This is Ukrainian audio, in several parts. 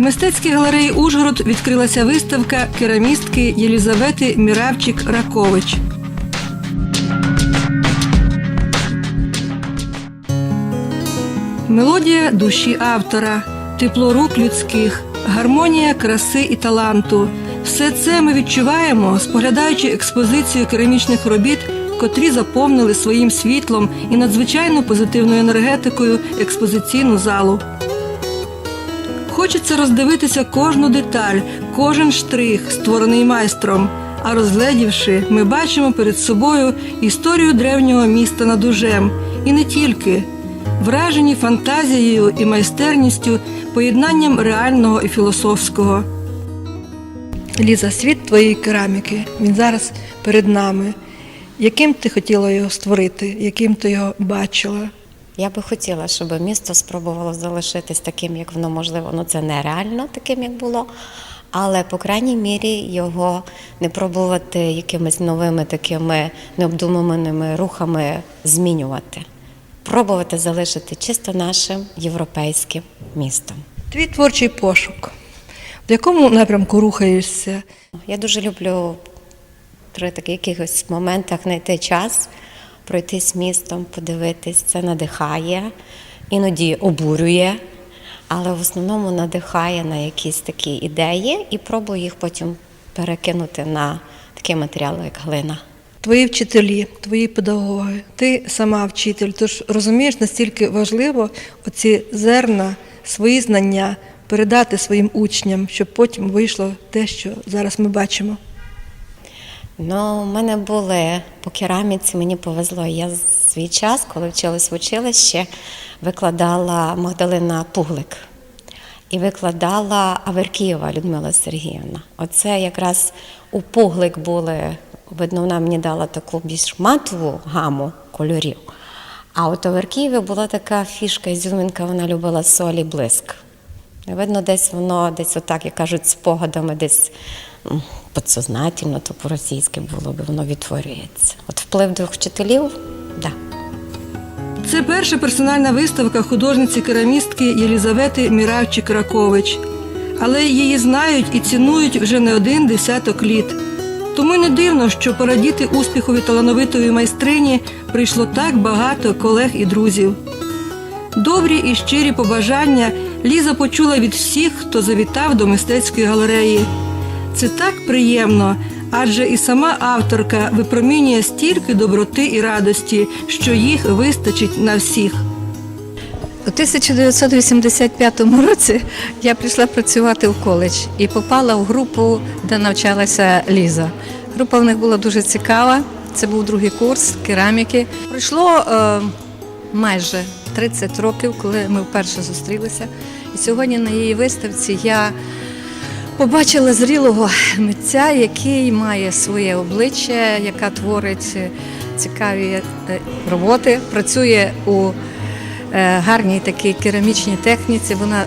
мистецькій галереї Ужгород відкрилася виставка керамістки Єлізавети Міравчик Ракович. Мелодія душі автора, тепло рук людських, гармонія краси і таланту. Все це ми відчуваємо, споглядаючи експозицію керамічних робіт, котрі заповнили своїм світлом і надзвичайно позитивною енергетикою експозиційну залу. Хочеться роздивитися кожну деталь, кожен штрих, створений майстром. А розгледівши, ми бачимо перед собою історію древнього міста над Ужем. І не тільки вражені фантазією і майстерністю, поєднанням реального і філософського. Ліза, світ твоєї кераміки, він зараз перед нами. Яким ти хотіла його створити, яким ти його бачила? Я би хотіла, щоб місто спробувало залишитись таким, як воно можливо. Ну це нереально таким, як було. Але по крайній мірі його не пробувати якимись новими такими необдуманими рухами змінювати. Пробувати залишити чисто нашим європейським містом. Твій творчий пошук. В якому напрямку рухаєшся? Я дуже люблю при таких якихось моментах знайти час, пройтись містом, подивитись. Це надихає, іноді обурює, але в основному надихає на якісь такі ідеї і пробую їх потім перекинути на такі матеріали, як глина. Твої вчителі, твої педагоги, ти сама вчитель. Тож розумієш, настільки важливо оці зерна, свої знання передати своїм учням, щоб потім вийшло те, що зараз ми бачимо. Ну, у мене були по кераміці, мені повезло. Я свій час, коли вчилась в училищі, викладала Магдалина Пуглик і викладала Аверкієва Людмила Сергіївна. Оце якраз у Пуглик були, видно, вона мені дала таку більш матову гаму кольорів. А от у Аверкієві була така фішка, ізюмінка, вона любила солі блиск. Видно, десь воно, десь отак, як кажуть, спогадами, десь м, підсознательно, то по-російськи було би, воно відтворюється. От вплив двох вчителів, так. Да. Це перша персональна виставка художниці-керамістки Єлізавети Міравчик Ракович. Але її знають і цінують вже не один десяток літ. Тому не дивно, що порадіти успіхові талановитої майстрині прийшло так багато колег і друзів. Добрі і щирі побажання Ліза почула від всіх, хто завітав до мистецької галереї. Це так приємно, адже і сама авторка випромінює стільки доброти і радості, що їх вистачить на всіх. У 1985 році я прийшла працювати в коледж і попала в групу, де навчалася Ліза. Група в них була дуже цікава. Це був другий курс кераміки. Пройшло е, майже 30 років, коли ми вперше зустрілися. І сьогодні на її виставці я побачила зрілого митця, який має своє обличчя, яка творить е, цікаві е, роботи, працює у е, гарній такій керамічній техніці. Вона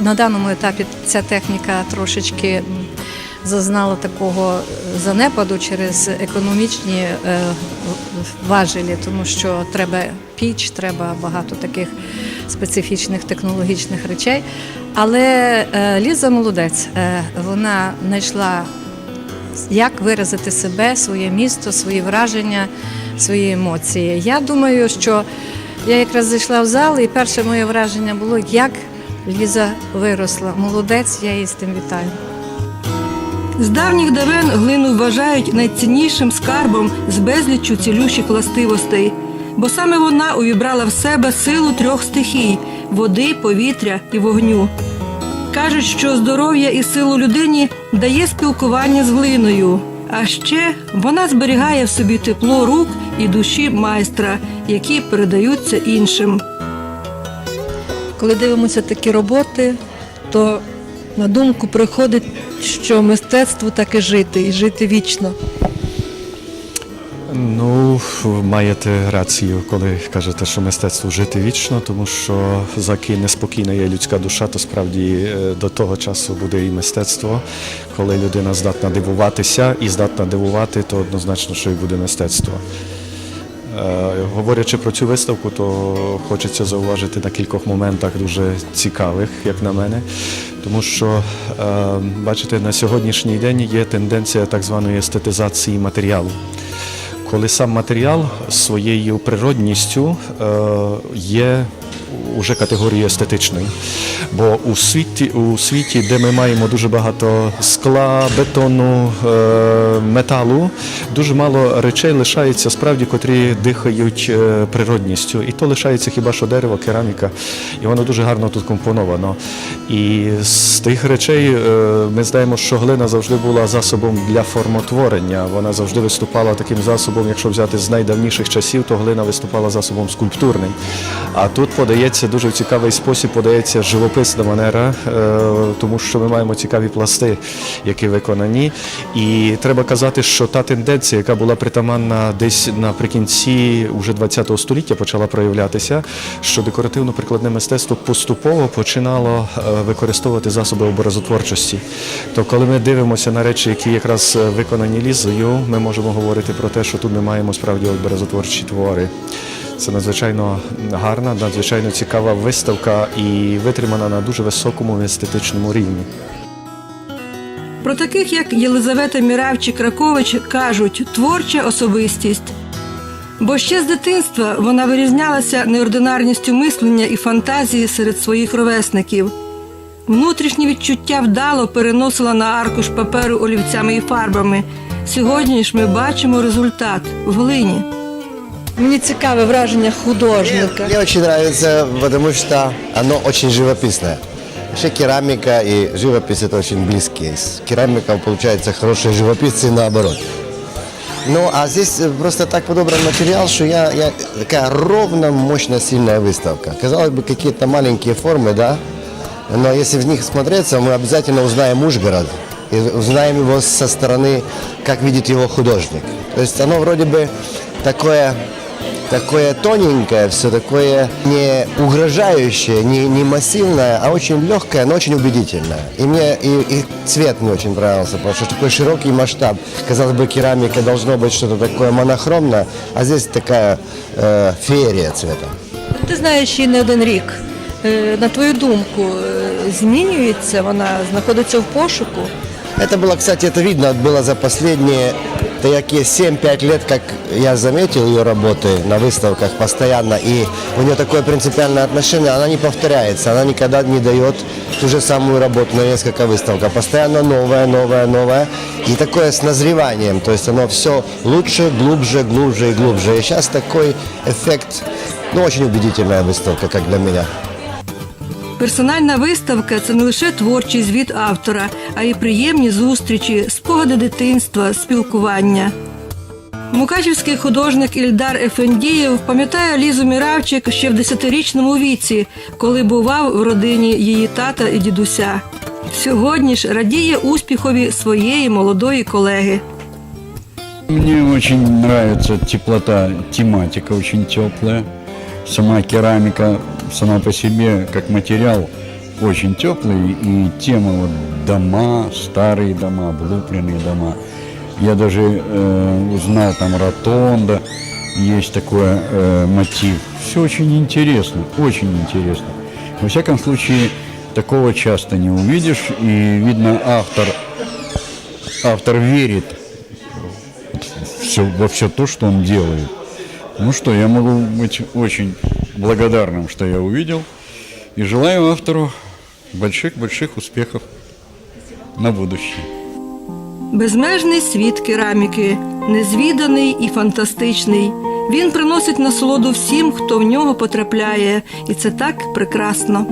на, даному етапі ця техніка трошечки зазнала такого е, занепаду через економічні е, важелі, тому що треба піч, треба багато таких специфічних технологічних речей. Але е, Ліза молодець, вона знайшла як виразити себе, своє місто, свої враження, свої емоції. Я думаю, що я якраз зайшла в зал, і перше моє враження було, як Ліза виросла. Молодець, я її з тим вітаю. З давніх давен глину вважають найціннішим скарбом з безліччю цілющих властивостей, бо саме вона увібрала в себе силу трьох стихій води, повітря і вогню. Кажуть, що здоров'я і силу людині дає спілкування з глиною, а ще вона зберігає в собі тепло рук і душі майстра, які передаються іншим. Коли дивимося такі роботи, то на думку приходить, що мистецтво таке жити і жити вічно. Ну, маєте рацію, коли кажете, що мистецтво жити вічно, тому що заки неспокійна є людська душа, то справді е, до того часу буде і мистецтво. Коли людина здатна дивуватися і здатна дивувати, то однозначно, що і буде мистецтво. Е, Говорячи про цю виставку, то хочеться зауважити на кількох моментах дуже цікавих, як на мене. Тому що, е, бачите, на сьогоднішній день є тенденція так званої естетизації матеріалу коли сам матеріал своєю природністю е, є уже категорії естетичної. Бо у світі, у світі, де ми маємо дуже багато скла, бетону, е, металу, дуже мало речей лишається справді, котрі дихають е, природністю. І то лишається хіба що дерево, кераміка, і воно дуже гарно тут компоновано. І з тих речей е, ми знаємо, що глина завжди була засобом для формотворення. Вона завжди виступала таким засобом, якщо взяти з найдавніших часів, то глина виступала засобом скульптурним. А тут подається дуже цікавий спосіб, подається живописна манера, е, тому що ми маємо цікаві пласти, які виконані. І треба казати, що та тенденція, яка була притаманна десь наприкінці уже ХХ століття, почала проявлятися, що декоративно-прикладне мистецтво поступово починало е, використовувати засоби образотворчості. То коли ми дивимося на речі, які якраз е, виконані лізою, ми можемо говорити про те, що тут ми маємо справді образотворчі твори. Це надзвичайно гарна, надзвичайно цікава виставка і витримана на дуже високому естетичному рівні. Про таких, як Єлизавета Міравчик Кракович, кажуть творча особистість. Бо ще з дитинства вона вирізнялася неординарністю мислення і фантазії серед своїх ровесників. Внутрішні відчуття вдало переносила на аркуш паперу олівцями і фарбами. Сьогодні ж ми бачимо результат в глині. Мені цікаве враження художника. Мне очень нравится, потому что оно очень живописное. Вообще керамика и живопись это очень близкие. С керамиком получается хорошие живописцы и наоборот. Ну, а здесь э, просто так подобран материал, что я, я такая ровно, мощно, сильная выставка. Казалось бы, какие-то маленькие формы, да, но если в них смотреться, мы обязательно узнаем Ужгород и узнаем его со стороны, как видит его художник. То есть оно вроде бы такое такое тоненькое, все такое не угрожающее, не, не массивное, а очень легкое, но очень убедительное. И мне и, и цвет мне очень нравился, потому что такой широкий масштаб. Казалось бы, керамика должно быть что-то такое монохромное, а здесь такая э, феерия цвета. Ти знаєш її не один рік. Е, На твою думку, е, змінюється вона, знаходиться в пошуку. Это было, кстати, это видно было за последние такие 7-5 лет, как я заметил ее работы на выставках постоянно, и у нее такое принципиальное отношение, она не повторяется, она никогда не дает ту же самую работу на несколько выставок, а постоянно новое, новое, новое, и такое с назреванием, то есть оно все лучше, глубже, глубже и глубже. И сейчас такой эффект, ну, очень убедительная выставка, как для меня. Персональна виставка це не лише творчий звіт автора, а й приємні зустрічі, спогади дитинства, спілкування. Мукачівський художник Ільдар Ефендієв пам'ятає Лізу Міравчик ще в десятирічному віці, коли бував в родині її тата і дідуся. Сьогодні ж радіє успіхові своєї молодої колеги. Мне очень нравится теплота, тематика очень теплая. Сама керамика сама по себе, как материал, очень теплый. И тема вот дома, старые дома, облупленные дома. Я даже э, узнал там ротонда, есть такой э, мотив. Все очень интересно, очень интересно. Во всяком случае, такого часто не увидишь. И видно, автор, автор верит все, во все то, что он делает. Ну что, я могу быть очень благодарным, что я увидел. И желаю автору больших-больших успехов на будущее. Безмежний світ кераміки, незвіданий і фантастичний. Він приносить насолоду всім, хто в нього потрапляє, і це так прекрасно.